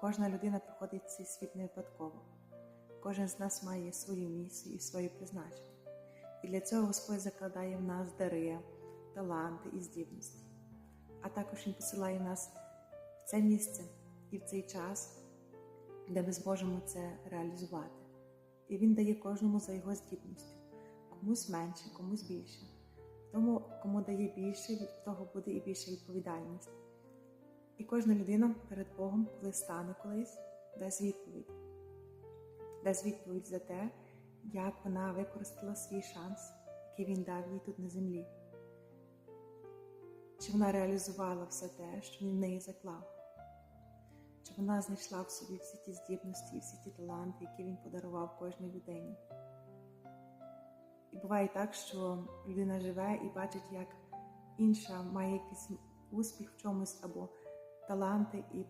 Кожна людина приходить в цей світ не випадково. Кожен з нас має свою місію і своє призначення. І для цього Господь закладає в нас дари, таланти і здібності. А також Він посилає нас в це місце і в цей час, де ми зможемо це реалізувати. І Він дає кожному за його здібністю, комусь менше, комусь більше. Тому, кому дає більше, від того буде і більша відповідальність. І кожна людина перед Богом, коли стане колись, дасть відповідь. Дасть відповідь за те, як вона використала свій шанс, який він дав їй тут на землі. Чи вона реалізувала все те, що він в неї заклав? Чи вона знайшла в собі всі ті здібності всі ті таланти, які він подарував кожній людині? І буває так, що людина живе і бачить, як інша має якийсь успіх в чомусь або таланти, і